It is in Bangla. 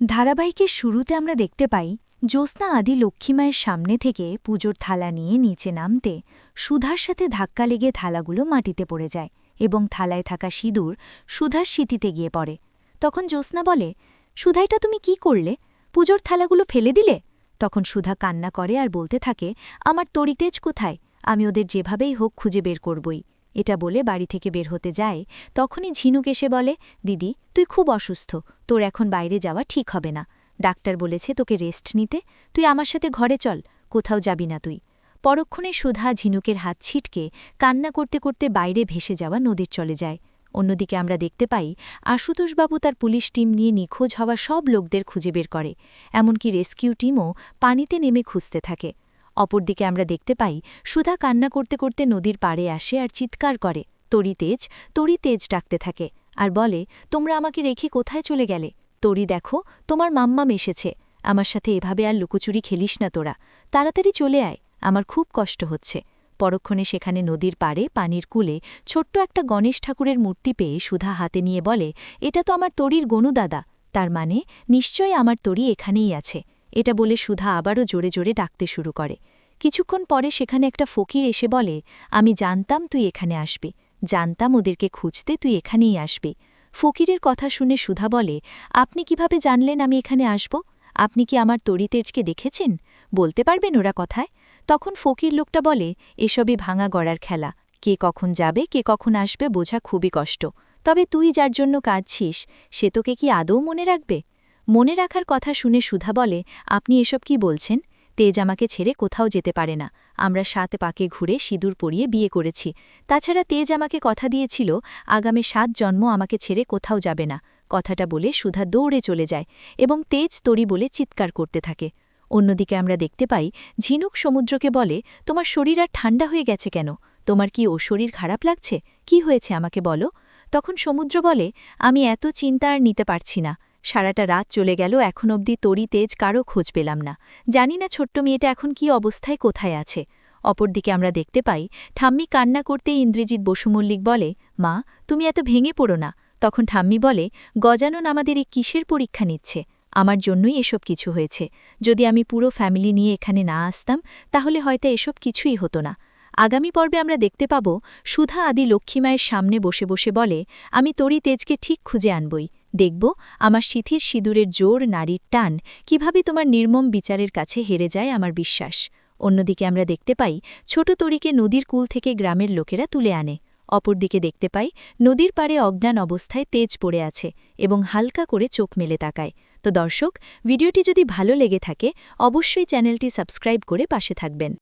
ধারাবাহিকের শুরুতে আমরা দেখতে পাই, জ্যোৎস্না আদি লক্ষ্মীমায়ের সামনে থেকে পুজোর থালা নিয়ে নিচে নামতে সুধার সাথে ধাক্কা লেগে থালাগুলো মাটিতে পড়ে যায় এবং থালায় থাকা সিঁদুর সুধার স্মৃতিতে গিয়ে পড়ে। তখন জ্যোৎস্না বলে সুধাইটা তুমি কি করলে? পুজোর থালাগুলো ফেলে দিলে? তখন সুধা কান্না করে আর বলতে থাকে, আমার তরিতেজ কোথায়? আমি ওদের যেভাবেই হোক খুঁজে বের করবই। এটা বলে বাড়ি থেকে বের হতে যায়। তখনই ঝিনুক এসে বলে, দিদি, তুই খুব অসুস্থ, তোর এখন বাইরে যাওয়া ঠিক হবে না। ডাক্তার বলেছে তোকে রেস্ট নিতে। তুই আমার সাথে ঘরে চল, কোথাও যাবি না তুই পরক্ষণে সুধা ঝিনুকের হাত ছিটকে কান্না করতে করতে বাইরে ভেসে যাওয়া নদীর চলে যায়। অন্যদিকে আমরা দেখতে পাই, আশুতোষবাবু তার পুলিশ টিম নিয়ে নিখোঁজ হওয়া সব লোকদের খুঁজে বের করে। এমনকি রেস্কিউ টিমও পানিতে নেমে খুঁজতে থাকে। অপরদিকে আমরা দেখতে পাই, সুধা কান্না করতে করতে নদীর পাড়ে আসে আর চিৎকার করে, তরি তেজ তরি তেজ ডাকতে থাকে, আর বলে, তোমরা আমাকে রেখে কোথায় চলে গেলে? তরি দেখো, তোমার মাম্মাম এসেছে, আমার সাথে এভাবে আর লুকোচুরি খেলিস না তোরা, তাড়াতাড়ি চলে আয়, আমার খুব কষ্ট হচ্ছে। পরক্ষণে সেখানে নদীর পাড়ে পানির কুলে ছোট্ট একটা গণেশ ঠাকুরের মূর্তি পেয়ে সুধা হাতে নিয়ে বলে, এটা তো আমার তরির গনুদাদা তার মানে নিশ্চয়ই আমার তরি এখানেই আছে। এটা বলে সুধা আবারও জোরে জোরে ডাকতে শুরু করে। কিছুক্ষণ পরে সেখানে একটা ফকির এসে বলে, আমি জানতাম তুই এখানে আসবি। জানতাম ওদেরকে খুঁজতে তুই এখানেই আসবি। ফকিরের কথা শুনে সুধা বলে, আপনি কীভাবে জানলেন আমি এখানে আসব? আপনি কি আমার তরিতেজকে দেখেছেন? বলতে পারবেন ওরা কথায়? তখন ফকির লোকটা বলে, এসবই ভাঙা গড়ার খেলা। কে কখন যাবে, কে কখন আসবে বোঝা খুবই কষ্ট। তবে তুই যার জন্য কাঁদছিস, সে তোকে কি আদৌ মনে রাখবে? মনে রাখার কথা শুনে সুধা বলে, আপনি এসব কি বলছেন? তেজ আমাকে ছেড়ে কোথাও যেতে পারে না। আমরা সাত পাকে ঘুরে সিঁদুর পরিয়ে বিয়ে করেছি। তাছাড়া তেজ আমাকে কথা দিয়েছিল, আগামী সাত জন্ম আমাকে ছেড়ে কোথাও যাবে না। কথাটা বলে সুধা দৌড়ে চলে যায় এবং তেজ তরি বলে চিৎকার করতে থাকে। অন্যদিকে আমরা দেখতে পাই, ঝিনুক সমুদ্রকে বলে, তোমার শরীর আর ঠান্ডা হয়ে গেছে কেন? তোমার কি ও শরীর খারাপ লাগছে? কি হয়েছে আমাকে বলো? তখন সমুদ্র বলে, আমি এত চিন্তা আর নিতে পারছি না। সারাটা রাত চলে গেল, এখন অবধি তরি তেজ কারও খোঁজ পেলাম না। জানি না ছোট্ট মেয়েটা এখন কি অবস্থায় কোথায় আছে। অপরদিকে আমরা দেখতে পাই, ঠাম্মি কান্না করতে ইন্দ্রজিৎ বসুমল্লিক বলে, মা, তুমি এত ভেঙে পড়ো না। তখন ঠাম্মি বলে, গজানন আমাদের এই কিসের পরীক্ষা নিচ্ছে? আমার জন্যই এসব কিছু হয়েছে। যদি আমি পুরো ফ্যামিলি নিয়ে এখানে না আসতাম, তাহলে হয়তো এসব কিছুই হতো না। আগামী পর্বে আমরা দেখতে পাব, সুধা আদি লক্ষ্মীমায়ের সামনে বসে বসে বলে, আমি তরি তেজকে ঠিক খুঁজে আনবই। দেখব আমার শিথির সিঁদুরের জোর নারীর টান, কীভাবে তোমার নির্মম বিচারের কাছে হেরে যায় আমার বিশ্বাস। অন্যদিকে আমরা দেখতে পাই, ছোট তরিকে নদীর কুল থেকে গ্রামের লোকেরা তুলে আনে। অপরদিকে দেখতে পাই, নদীর পাড়ে অজ্ঞান অবস্থায় তেজ পড়ে আছে এবং হালকা করে চোখ মেলে তাকায়। তো দর্শক, ভিডিওটি যদি ভালো লেগে থাকে, অবশ্যই চ্যানেলটি সাবস্ক্রাইব করে পাশে থাকবেন।